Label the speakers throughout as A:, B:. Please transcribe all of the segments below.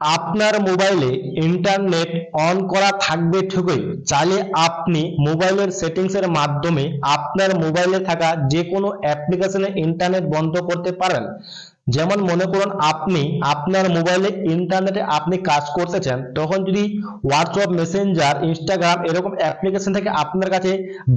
A: আপনার মোবাইলে internet on করা থাকবে ঠিকই। চাইলে আপনি মোবাইলের সেটিংসের মাধ্যমে আপনার মোবাইলে থাকা যে কোনো অ্যাপ্লিকেশনে ইন্টারনেট বন্ধ করতে পারেন। যেমন মনে করুন আপনি আপনার মোবাইলে ইন্টারনেটে আপনি কাজ করতেছেন, তখন যদি হোয়াটসঅ্যাপ মেসেঞ্জার ইনস্টাগ্রাম এরকম অ্যাপ্লিকেশন থেকে আপনার কাছে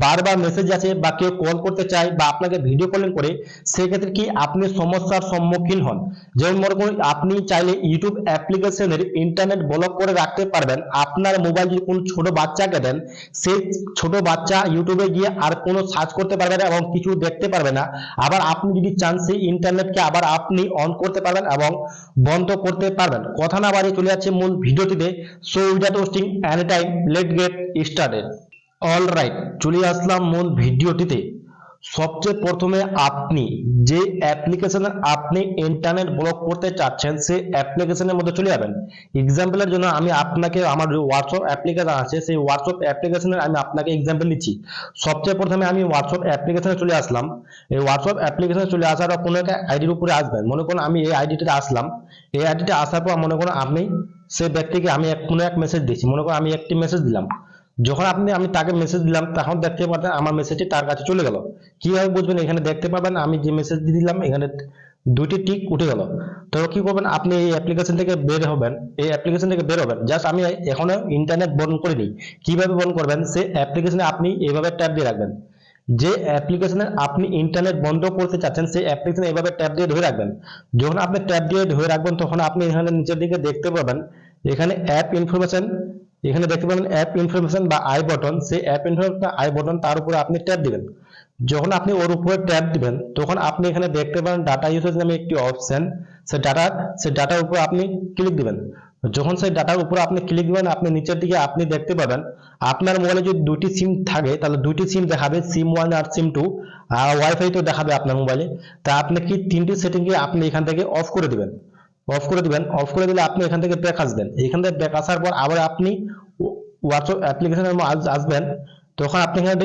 A: বারবার মেসেজ আছে বা কেউ কল করতে চায় বা আপনাকে ভিডিও কলিং করে, সেক্ষেত্রে কি আপনি সমস্যার সম্মুখীন হন? যেমন মনে করুন আপনি চাইলে ইউটিউব অ্যাপ্লিকেশনের ইন্টারনেট ব্লক করে রাখতে পারবেন। আপনার মোবাইল যদি কোনো ছোট বাচ্চাকে দেন সেই ছোট বাচ্চা ইউটিউবে গিয়ে আর কোনো সার্চ করতে পারবে না এবং কিছু দেখতে পারবে না। আবার আপনি যদি চান সেই ইন্টারনেটকে আবার আপনি অন করতে পারবেন এবং বন্ধ করতে পারবেন। কথা না বাড়িয়ে চলে যাচ্ছে মূল ভিডিওটিতে। So without wasting any time let get started all right চলে আসলাম মূল ভিডিওটিতে। সবচেয়ে প্রথমে আপনি যে অ্যাপ্লিকেশনে আপনি ইন্টারনেট ব্লক করতে চাচ্ছেন, সেই অ্যাপ্লিকেশনের মধ্যে চলে যাবেন। এক্সাম্পলের জন্য আমি আপনাকে, আমার হোয়াটসঅ্যাপ অ্যাপ্লিকেশন আছে, সেই হোয়াটসঅ্যাপ অ্যাপ্লিকেশনের আমি আপনাকে এক্সাম্পল দিচ্ছি। সবচেয়ে প্রথমে আমি হোয়াটসঅ্যাপ অ্যাপ্লিকেশনে চলে আসলাম। এই হোয়াটসঅ্যাপ অ্যাপ্লিকেশনে চলে আসার পর কোনো একটা আইডির উপরে আসবেন। মনে করুন আমি এই আইডিতে আসলাম। এই আইডিতে আসার পর মনে করুন আপনি সেই ব্যক্তিকে আমি এক কোনো এক মেসেজ দিচ্ছি। মনে করুন আমি একটি মেসেজ দিলাম। যখন আপনি, আমি তাকে মেসেজ দিলাম, তখন দেখতে পাবেন আমার মেসেজটি তার কাছে চলে গেল। কীভাবে বুঝবেন? এখানে দেখতে পাবেন আমি যে মেসেজ দিয়ে দিলাম, এখানে দুইটি টিক উঠে গেল। তো কি করবেন? আপনি এই অ্যাপ্লিকেশন থেকে বের হবেন। এই অ্যাপ্লিকেশন থেকে বের হবেন। জাস্ট আমি এখনও ইন্টারনেট বন্ধ করিনি। কীভাবে বন্ধ করবেন? সে অ্যাপ্লিকেশনে আপনি এইভাবে ট্যাপ দিয়ে রাখবেন। যে অ্যাপ্লিকেশনে আপনি ইন্টারনেট বন্ধ করতে চাচ্ছেন, সেই অ্যাপ্লিকেশনে এইভাবে ট্যাপ দিয়ে ধরে রাখবেন। যখন আপনি ট্যাপ দিয়ে ধরে রাখবেন, তখন আপনি এখানে নিচের দিকে দেখতে পাবেন, এখানে অ্যাপ ইনফরমেশন এখানে দেখতে পাবেন অ্যাপ ইনফরমেশন বা আই বটন সেই অ্যাপ ইনফরমেশন আই বটন তার উপরে আপনি ট্যাপ দিবেন। যখন আপনি ওর উপরে ট্যাপ দিবেন, তখন আপনি এখানে দেখতে পাবেন ডাটা ইউসেজ নামে একটি অপশন সেই ডাটা সেই ডাটার উপরে আপনি ক্লিক দিবেন। যখন সেই ডাটার উপরে আপনি ক্লিক দিবেন, আপনি নিচের দিকে আপনি দেখতে পাবেন, আপনার মোবাইলে যদি দুটি সিম থাকে, তাহলে দুটি সিম দেখাবে সিম ওয়ান আর সিম টু আর ওয়াইফাই তো দেখাবে আপনার মোবাইলে তা আপনি কি তিনটি সেটিংকে আপনি এখান থেকে অফ করে দিবেন? অফ করে দিবেন অফ করে দিলে আপনি এখান থেকে ব্যাক আসবেন। এখান থেকে ব্যাক আসার পর আবার আপনি হোয়াটসঅ্যাপ অ্যাপ্লিকেশনের আসবেন, তখন আপনি এখানে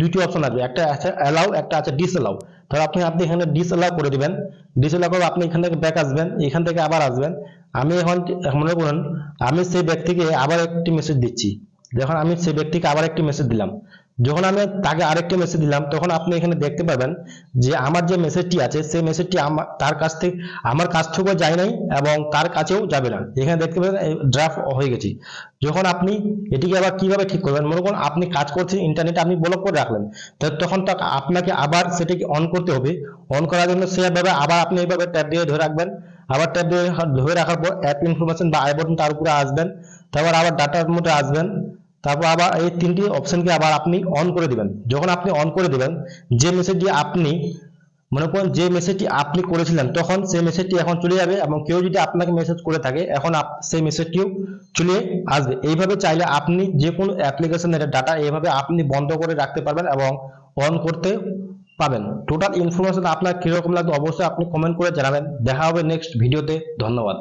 A: দুটি অপশন আসবে। একটা আছে অ্যালাউ একটা আছে ডিস ডিসঅ্যালাউ ধর আপনি আপনি এখানে ডিস ডিসঅ্যালাউ করে দিবেন। ডিসঅ্যালাউ করে আপনি এখান থেকে ব্যাক আসবেন, এখান থেকে আবার আসবেন। আমি এখন মনে করুন, আমি সেই ব্যক্তিকে আবার একটি মেসেজ দিচ্ছি। দেখুন, আমি সেই ব্যক্তিকে আবার একটি মেসেজ দিলাম। যখন আমি তাকে আরেকটি মেসেজ দিলাম, তখন আপনি এখানে দেখতে পাবেন যে আমার যে মেসেজটি আছে, সেই মেসেজটি তার কাছ থেকে, আমার কাছ থেকেও যায় নাই এবং তার কাছেও যাবে না। এখানে দেখতে পাবেন ড্রাফট হয়ে গেছি। যখন আপনি এটিকে আবার কীভাবে ঠিক করবেন? মনে করুন, আপনি কাজ করছেন ইন্টারনেট আপনি ব্লক করে রাখলেন। তখন তো আপনাকে আবার সেটাকে অন করতে হবে। অন করার জন্য সেভাবে আবার আপনি এইভাবে ট্যাপ দিয়ে ধরে রাখবেন। আবার ট্যাপ দিয়ে ধরে রাখার পর অ্যাপ ইনফরমেশন বা আই বাটন তার উপরে আসবেন। তারপর আবার ডাটার মধ্যে আসবেন। তারপর আবার এই তিনটি অপশনকে আবার আপনি অন করে দিবেন। যখন আপনি অন করে দিবেন, যে মেসেজটি আপনি মনে করুন যে মেসেজটি আপনি করেছিলেন, তখন সেই মেসেজটি এখন চলে যাবে এবং কেউ যদি আপনাকে মেসেজ করে থাকে, এখন সেই মেসেজটিও চলে আসবে। এইভাবে চাইলে আপনি যে কোনো অ্যাপ্লিকেশনের ডাটা এইভাবে আপনি বন্ধ করে রাখতে পারবেন এবং অন করতে পাবেন টোটাল ইনফরমেশন আপনার কীরকম লাগবে অবশ্যই আপনি কমেন্ট করে জানাবেন। দেখা হবে নেক্সট ভিডিওতে ধন্যবাদ।